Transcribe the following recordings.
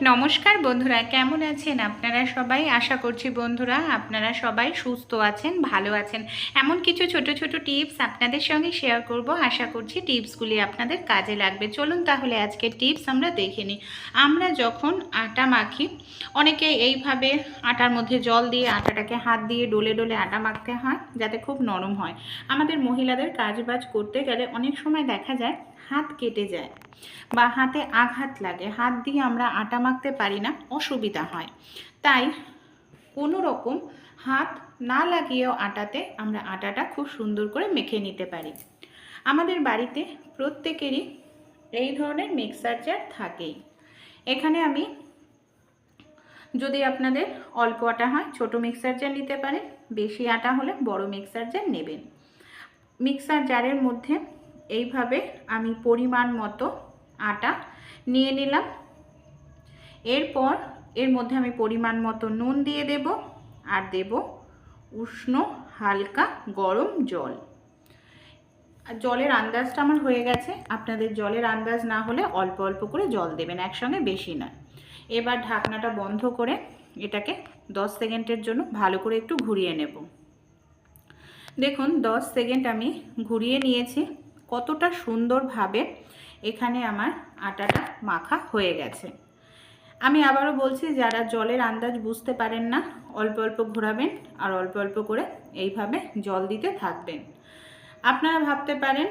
নমস্কার বন্ধুরা, কেমন আছেন আপনারা সবাই? আশা করছি বন্ধুরা আপনারা সবাই সুস্থ আছেন, ভালো আছেন। এমন কিছু ছোট ছোট টিপস আপনাদের সঙ্গে শেয়ার করব। আশা করছি টিপসগুলি আপনাদের কাজে লাগবে। চলুন তাহলে আজকে টিপস আমরা দেখে নিই। আমরা যখন আটা মাখি, অনেকে এইভাবে আটার মধ্যে জল দিয়ে আটাটাকে হাত দিয়ে ডলে ডলে আটা মাখতে হয়, যাতে খুব নরম হয়। আমাদের মহিলাদের কাজবাজ করতে গেলে অনেক সময় দেখা যায় হাত কেটে যায় বা হাতে আঘাত লাগে, হাত দিয়ে আমরা আটা মাখতে পারি না, অসুবিধা হয়। তাই কোনো রকম হাত না লাগিয়েও আটাতে আমরা আটাটা খুব সুন্দর করে মেখে নিতে পারি। আমাদের বাড়িতে প্রত্যেকেরই এই ধরনের মিক্সার জার থাকেই। এখানে আমি যদি আপনাদের অল্প আটা হয়, ছোট মিক্সার জার নিতে পারেন, বেশি আটা হলে বড় মিক্সার জার নেবেন। মিক্সার জারের মধ্যে এইভাবে আমি পরিমাণ মতো আটা নিয়ে নিলাম। এরপর এর মধ্যে আমি পরিমাণ মতো নুন দিয়ে দেব আর দেব উষ্ণ হালকা গরম জল। আর জলের আন্দাজটা আমার হয়ে গেছে। আপনাদের জলের আন্দাজ না হলে অল্প অল্প করে জল দেবেন, একসঙ্গে বেশি না এবার ঢাকনাটা বন্ধ করে এটাকে 10 সেকেন্ডের জন্য ভালো করে একটু ঘুরিয়ে নেব। দেখুন 10 সেকেন্ড আমি ঘুরিয়ে নিয়েছি। কতটা সুন্দরভাবে এখানে আমার আটাটা মাখা হয়ে গেছে। আমি আবারও বলছি, যারা জলের আন্দাজ বুঝতে পারেন না, অল্প অল্প ঘোরাবেন আর অল্প অল্প করে এইভাবে জল দিতে থাকবেন। আপনারা ভাবতে পারেন,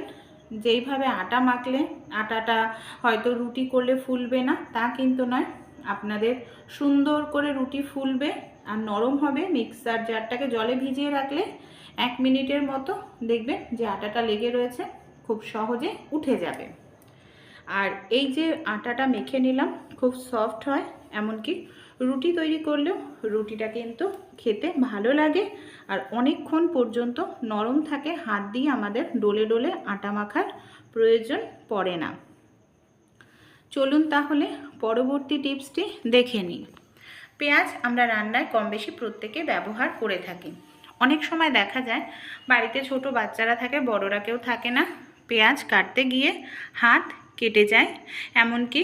যেইভাবে আটা মাখলে, আটাটা হয়তো রুটি করলে ফুলবে না, তা কিন্তু নয়। আপনাদের সুন্দর করে রুটি ফুলবে আর নরম হবে। মিক্সার জারটাকে জলে ভিজিয়ে রাখলে এক মিনিটের মতো দেখবেন যে আটাটা লেগে রয়েছে। খুব সহজে উঠে যাবে। আর এই যে আটাটা মেখে নিলাম, খুব সফট হয়, এমনকি রুটি তৈরি করলেও রুটিটা কিন্তু খেতে ভালো লাগে। আর অনেকক্ষণ পর্যন্ত নরম থাকে, হাত দিয়ে আমাদের ডলে ডলে আটা মাখার প্রয়োজন পড়ে না। চলুন তাহলে পরবর্তী টিপসটি দেখে নিই। পেঁয়াজ আমরা রান্নায় কম বেশি প্রত্যেকে ব্যবহার করে থাকি। অনেক সময় দেখা যায়, বাড়িতে ছোট বাচ্চারা থাকে, বড়রা কেউ থাকে না। পেঁয়াজ কাটতে গিয়ে হাত কেটে যায়। এমনকি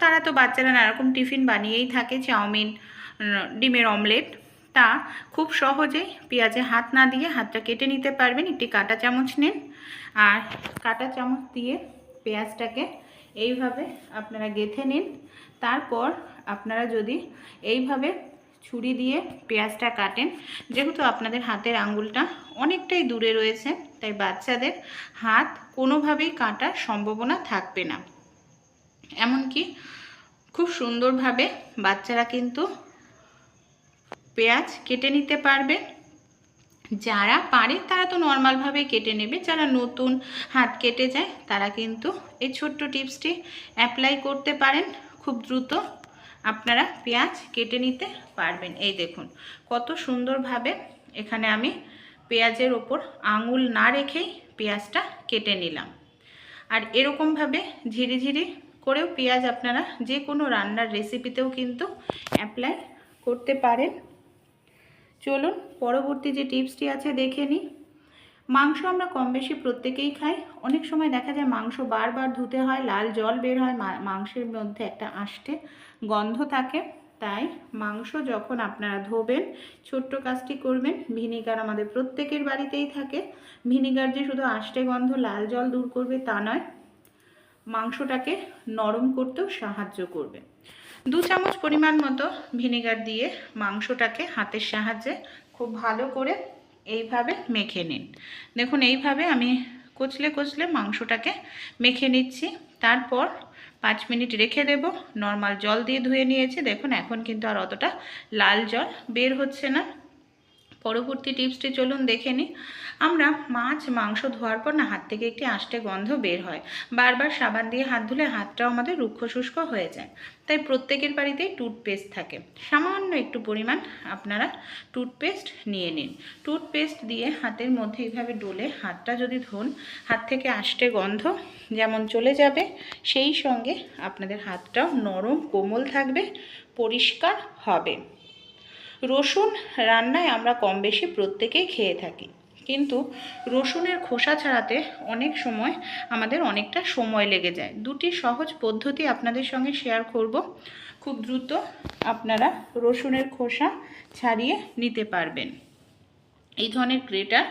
তারা তো বাচ্চারা নানারকম টিফিন বানিয়েই থাকে, চাউমিন ডিমের অমলেট। তা খুব সহজেই পেঁয়াজে হাত না দিয়ে হাতটা কেটে নিতে পারবেন। একটি কাটা চামচ নিন। আর কাঁটা চামচ দিয়ে পেঁয়াজটাকে এইভাবে আপনারা গেথে নিন। তারপর আপনারা যদি এইভাবে ছুরি দিয়ে পেঁয়াজটা কাটেন। যেহেতু আপনাদের হাতের আঙ্গুলটা অনেকটাই দূরে রয়েছে, তাই বাচ্চাদের হাত কোনোভাবেই কাটার সম্ভাবনা থাকবে না। এমনকি খুব সুন্দরভাবে বাচ্চারা কিন্তু পেঁয়াজ কেটে নিতে পারবে। যারা পারে তারা তো নর্মালভাবে কেটে নেবে, যারা নতুন হাত কেটে যায় তারা কিন্তু এই ছোট্ট টিপসটি অ্যাপ্লাই করতে পারেন খুব দ্রুত। আপনারা পেঁয়াজ কেটে নিতে পারবেন। এই দেখুন, কত সুন্দরভাবে এখানে আমি পেঁয়াজের ওপর আঙুল না রেখেই পেঁয়াজটা কেটে নিলাম। আর এরকমভাবে ঝিরিঝিরি করেও পেঁয়াজ আপনারা যে কোনো রান্নার রেসিপিতেও কিন্তু অ্যাপ্লাই করতে পারেন। চলুন, পরবর্তী যে টিপসটি আছে দেখে নিই। মাংস আমরা কম বেশি প্রত্যেকেই খাই। অনেক সময় দেখা যায় মাংস বারবার ধুতে হয়, লাল জল বের হয় মাংসের মধ্যে একটা আষ্টে গন্ধ থাকে। তাই মাংস যখন আপনারা ধোবেন, ছোট্ট কাজটি করবেন। ভিনিগার আমাদের প্রত্যেকের বাড়িতেই থাকে। ভিনিগার যে শুধু আষ্টে গন্ধ, লাল জল দূর করবে তা নয়, মাংসটাকে নরম করতেও সাহায্য করবে। দু চামচ পরিমাণ মতো ভিনেগার দিয়ে মাংসটাকে হাতের সাহায্যে খুব ভালো করে এইভাবে মেখে নিন। দেখুন, এইভাবে আমি কুচলে কুচলে মাংসটাকে মেখে নিচ্ছি। তারপর পাঁচ মিনিট রেখে দেব। নর্মাল জল দিয়ে ধুয়ে নিয়েছি। দেখুন, এখন কিন্তু আর অতটা লাল জল বের হচ্ছে না। পরবর্তী টিপসটি চলুন দেখে নিই। আমরা মাছ, মাংস ধোয়ার পর না হাত থেকে একটি আষ্টে গন্ধ বের হয়। বারবার সাবান দিয়ে হাত ধুলে হাতটাও আমাদের রুক্ষ শুষ্ক হয়ে যায়। তাই প্রত্যেকের বাড়িতেই টুথপেস্ট থাকে। সামান্য একটু পরিমাণ আপনারা টুথপেস্ট নিয়ে নিন। টুথপেস্ট দিয়ে হাতের মধ্যে এইভাবে ডলে হাতটা যদি ধোন, হাত থেকে আষ্টে গন্ধ যেমন চলে যাবে, সেই সঙ্গে আপনাদের হাতটাও নরম কোমল থাকবে, পরিষ্কার হবে। রসুন রান্নায় আমরা কম বেশি প্রত্যেকেই খেয়ে থাকি। কিন্তু রসুনের খোসা ছাড়াতে অনেক সময় আমাদের অনেকটা সময় লেগে যায়। দুটি সহজ পদ্ধতি আপনাদের সঙ্গে শেয়ার করব। খুব দ্রুত আপনারা রসুনের খোসা ছাড়িয়ে নিতে পারবেন। এই ধরনের গ্রেটার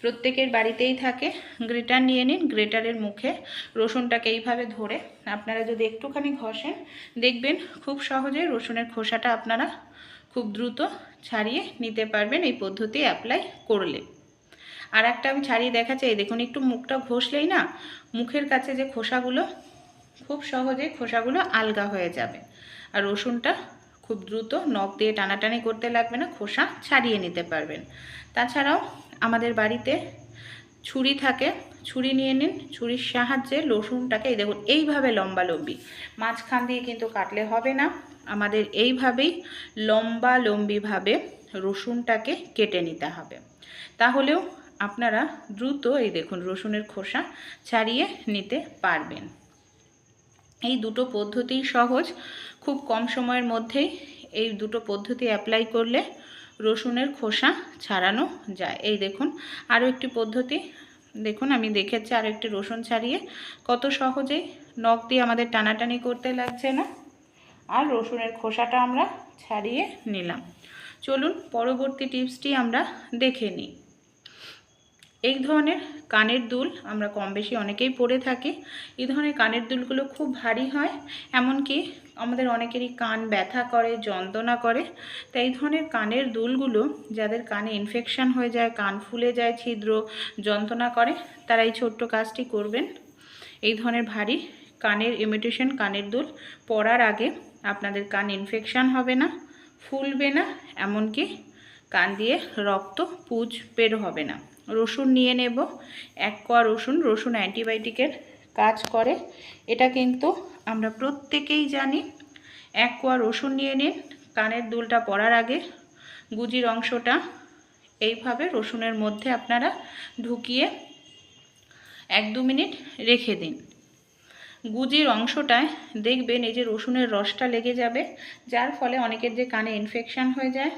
প্রত্যেকের বাড়িতেই থাকে। গ্রেটার নিয়ে নিন, গ্রেটারের মুখে রসুনটাকে এইভাবে ধরে আপনারা যদি একটুখানি ঘষেন, দেখবেন খুব সহজে রসুনের খোসাটা আপনারা খুব দ্রুত ছাড়িয়ে নিতে পারবেন এই পদ্ধতি অ্যাপ্লাই করলে। আর একটা আমি ছাড়িয়ে দেখাচ্ছি, এই দেখুন, একটু মুখটা ঘষলেই না, মুখের কাছে যে খোসাগুলো, খুব সহজে খোসাগুলো আলগা হয়ে যাবে। আর রসুনটা খুব দ্রুত নখ দিয়ে টানাটানি করতে লাগবে না, খোসা ছাড়িয়ে নিতে পারবেন। তাছাড়াও আমাদের বাড়িতে ছুরি থাকে, ছুরি নিয়ে নিন, ছুরির সাহায্যে রসুনটাকে, এই দেখুন, এইভাবে লম্বা লম্বি মাঝখান দিয়ে কিন্তু কাটলে হবে না। আমাদের এইভাবেই লম্বা লম্বিভাবে রসুনটাকে কেটে নিতে হবে। তাহলেও আপনারা দ্রুত এই দেখুন রসুনের খোসা ছাড়িয়ে নিতে পারবেন। এই দুটো পদ্ধতি সহজ। খুব কম সময়ের মধ্যেই এই দুটো পদ্ধতি অ্যাপ্লাই করলে রসুনের খোসা ছাড়ানো যায়। এই দেখুন আরও একটি পদ্ধতি। দেখুন আমি দেখেছি আরও একটি রসুন ছাড়িয়ে কত সহজেই নখ দিয়ে আমাদের টানাটানি করতে লাগছে না। আর রসুনের খোসাটা আমরা ছাড়িয়ে নিলাম। চলুন পরবর্তী টিপসটি আমরা দেখে নিই। এই ধরনের কানের দুল আমরা কম বেশি অনেকেই পরে থাকি। এই ধরনের কানের দুলগুলো খুব ভারী হয়, এমনকি আমাদের অনেকেরই কান ব্যথা করে, যন্ত্রণা করে। তাই এই ধরনের কানের দুলগুলো যাদের কানে ইনফেকশান হয়ে যায়, কান ফুলে যায়, ছিদ্র, যন্ত্রণা করে, তারা এই ছোট্ট কাজটি করবেন। এই ধরনের ভারী কানের ইমিটেশন কানের দুল পরার আগে আপনাদের কান ইনফেকশান হবে না, ফুলবে না, এমনকি কান দিয়ে রক্ত পুজ বের হবে না। রসুন নিয়ে নেব, এক কোয়া রসুন রসুন অ্যান্টিবায়োটিকের কাজ করে। এটা কিন্তু আমরা প্রত্যেকেই জানি, এক কোয়া রসুন নিয়ে নিন, কানের দুলটা পরার আগে গুজির অংশটা এইভাবে রসুনের মধ্যে আপনারা ঢুকিয়ে এক দু মিনিট রেখে দিন। গুজির অংশটায় দেখবেন এই যে রসুনের রসটা লেগে যাবে, যার ফলে অনেকের যে কানে ইনফেকশান হয়ে যায়,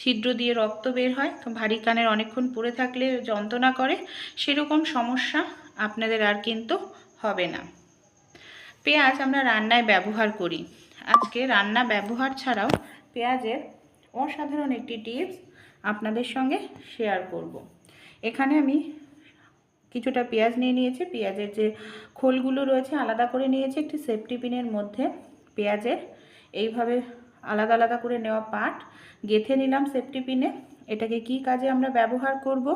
ছিদ্র দিয়ে রক্ত বের হয়, তো ভারী কানের অনেকক্ষণ পড়ে থাকলে যন্ত্রণা করে, সেরকম সমস্যা আপনাদের আর কিন্তু হবে না পেঁয়াজ আমরা রান্নায় ব্যবহার করি আজকে রান্না ব্যবহার ছাড়াও পেঁয়াজের অসাধারণ একটি টিপস আপনাদের সঙ্গে শেয়ার করব। এখানে আমি কিছুটা পেঁয়াজ নিয়ে নিয়েছি। পেঁয়াজের যে খোলগুলো রয়েছে আলাদা করে নিয়েছি একটি সেফটি পিনের মধ্যে। পেঁয়াজের এইভাবে আলাদা আলাদা করে নেওয়া পাট। গেথে নিলাম সেফটি পিনে। এটাকে কি কাজে আমরা ব্যবহার করব?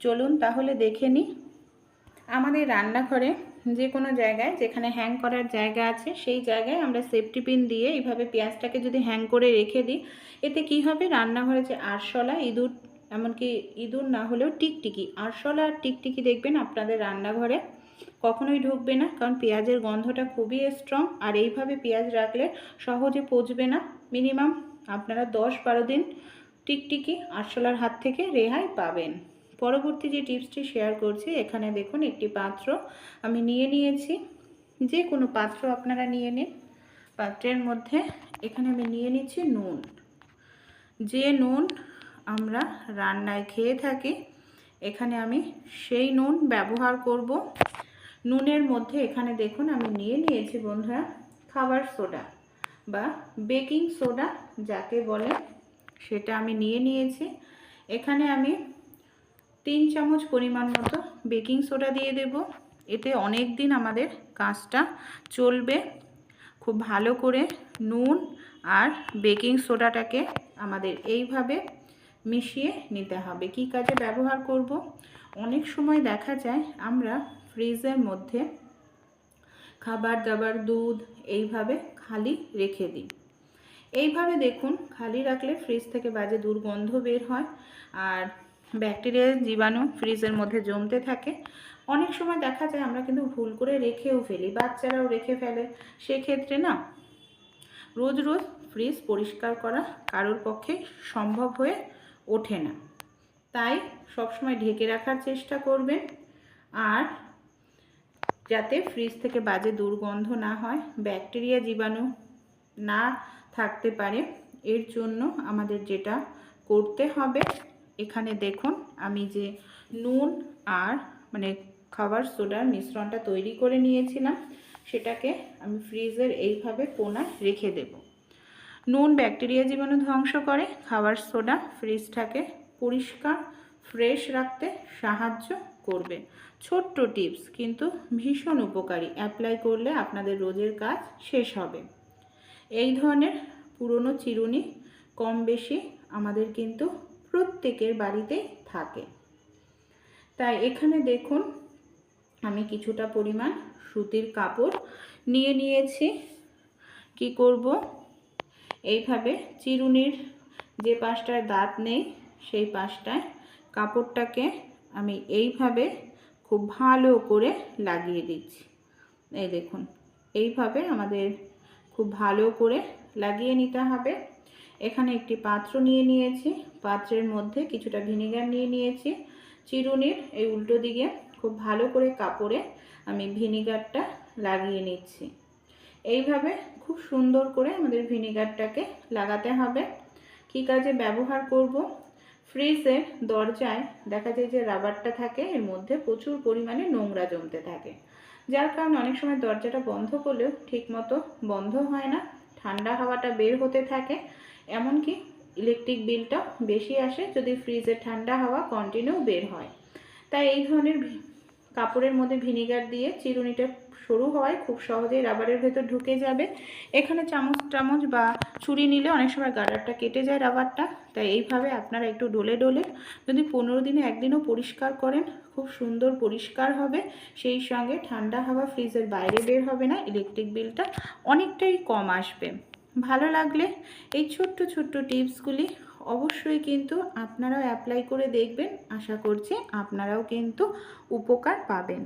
চলুন তাহলে দেখে নিই। আমাদের রান্নাঘরে যে কোনো জায়গায় যেখানে হ্যাং করার জায়গা আছে, সেই জায়গায় আমরা সেফটি পিন দিয়ে এইভাবে পেঁয়াজটাকে যদি হ্যাং করে রেখে দিই, এতে কি হবে? রান্নাঘরে যে আরশলা, ইঁদুর এমনকি ইঁদুর না হলেও টিকটিকি, আরশলা আর টিকটিকি দেখবেন আপনাদের রান্নাঘরে কখনোই ঢুকবে না, কারণ পেঁয়াজের গন্ধটা খুবই স্ট্রং আর এইভাবে পেঁয়াজ রাখলে সহজে পচবে না। মিনিমাম আপনারা দশ বারো দিন টিকটিকি আরশোলার হাত থেকে রেহাই পাবেন। পরবর্তী যে টিপসটি শেয়ার করছি, এখানে দেখুন একটি পাত্র আমি নিয়ে নিয়েছি। যে কোনো পাত্র আপনারা নিয়ে নিন। পাত্রের মধ্যে এখানে আমি নিয়ে নিচ্ছি নুন। যে নুন আমরা রান্নায় খেয়ে থাকি। এখানে আমি সেই নুন ব্যবহার করব। নুনের মধ্যে এখানে দেখুন আমি নিয়ে নিয়েছি বন্ধুরা খাবার সোডা বা বেকিং সোডা, যাকে বলে, সেটা আমি নিয়ে নিয়েছি। এখানে আমি তিন চামচ পরিমাণ মতো বেকিং সোডা দিয়ে দেব। এতে অনেক দিন আমাদের কাজটা চলবে। খুব ভালো করে নুন আর বেকিং সোডাটাকে আমাদের এইভাবে মিশিয়ে নিতে হবে। কি কাজে ব্যবহার করব? অনেক সময় দেখা যায় আমরা ফ্রিজের মধ্যে খাবার দাবার, দুধ এইভাবে খালি রেখে দিই। এইভাবে দেখুন, খালি রাখলে ফ্রিজ থেকে বাজে দুর্গন্ধ বের হয় আর ব্যাকটেরিয়া, জীবাণু ফ্রিজের মধ্যে জমতে থাকে। অনেক সময় দেখা যায় আমরা কিন্তু ভুল করে রেখেও ফেলি, বাচ্চারাও রেখে ফেলে। সেক্ষেত্রে না, রোজ রোজ ফ্রিজ পরিষ্কার করা কারোর পক্ষে সম্ভব হয়ে ওঠে না। তাই সবসময় ঢেকে রাখার চেষ্টা করবেন। আর যাতে ফ্রিজ থেকে বাজে দুর্গন্ধ না হয়, ব্যাকটেরিয়া জীবাণু না থাকতে পারে, এর জন্য আমাদের যেটা করতে হবে, এখানে দেখুন আমি যে নুন আর মানে খাবার সোডার মিশ্রণটা তৈরি করে নিয়েছিলাম, সেটাকে আমি ফ্রিজের এইভাবে কোনায় রেখে দেব। নুন ব্যাকটেরিয়া জীবাণু ধ্বংস করে, খাবার সোডা ফ্রিজটাকে পরিষ্কার, ফ্রেশ রাখতে সাহায্য করবে। ছোট্ট টিপস, কিন্তু ভীষণ উপকারী, অ্যাপ্লাই করলে আপনাদের রোজের কাজ শেষ হবে। এই ধরনের পুরনো চিরুনি কম বেশি আমাদের কিন্তু প্রত্যেকের বাড়িতেই থাকে। তাই এখানে দেখুন, আমি কিছুটা পরিমাণ সুতির কাপড় নিয়ে নিয়েছি। কি করব? এইভাবে চিরুনির যে পাশটায় দাঁত নেই, সেই পাশটায় কাপড়টাকে আমি এইভাবে খুব ভালো করে লাগিয়ে দিচ্ছি। এই দেখুন, এইভাবে আমাদের খুব ভালো করে লাগিয়ে নিতে হবে। এখানে একটি পাত্র নিয়ে নিয়েছি, পাত্রের মধ্যে কিছুটা ভিনেগার নিয়ে নিয়েছি। চিরুনির এই উল্টো দিকে খুব ভালো করে কাপড়ে আমি ভিনিগারটা লাগিয়ে নিচ্ছি। এইভাবে খুব সুন্দর করে আমাদের ভিনিগারটাকে লাগাতে হবে। কী কাজে ব্যবহার করব? ফ্রিজের দরজায় দেখা যায় যে রাবারটা থাকে, এর মধ্যে প্রচুর পরিমাণে নোংরা জমতে থাকে। যার কারণে অনেক সময় দরজাটা বন্ধ করলেও ঠিকমতো বন্ধ হয় না, ঠান্ডা হাওয়াটা বের হতে থাকে। এমনকি ইলেকট্রিক বিলটা বেশি আসে যদি ফ্রিজের ঠান্ডা হাওয়া কন্টিনিউ বের হয়। তাই এই ধরনের কাপড়ের মধ্যে ভিনিগার দিয়ে চিরুনিটা সরু হওয়ায় খুব সহজেই রাবারের ভেতর ঢুকে যাবে। এখানে চামচ টামচ বা ছুরি নিলে অনেক সময় গার্ডারটা কেটে যায় রাবারটা। তাই এইভাবে আপনারা একটু ডলে ডলে যদি পনেরো দিনে একদিনও পরিষ্কার করেন, খুব সুন্দর পরিষ্কার হবে। সেই সঙ্গে ঠান্ডা হাওয়া ফ্রিজের বাইরে বের হবে না, ইলেকট্রিক বিলটা অনেকটাই কম আসবে। ভালো লাগলে এই ছোট্ট ছোট্ট টিপসগুলি অবশ্যই কিন্তু আপনারাও অ্যাপ্লাই করে দেখবেন। আশা করছি আপনারাও কিন্তু উপকার পাবেন।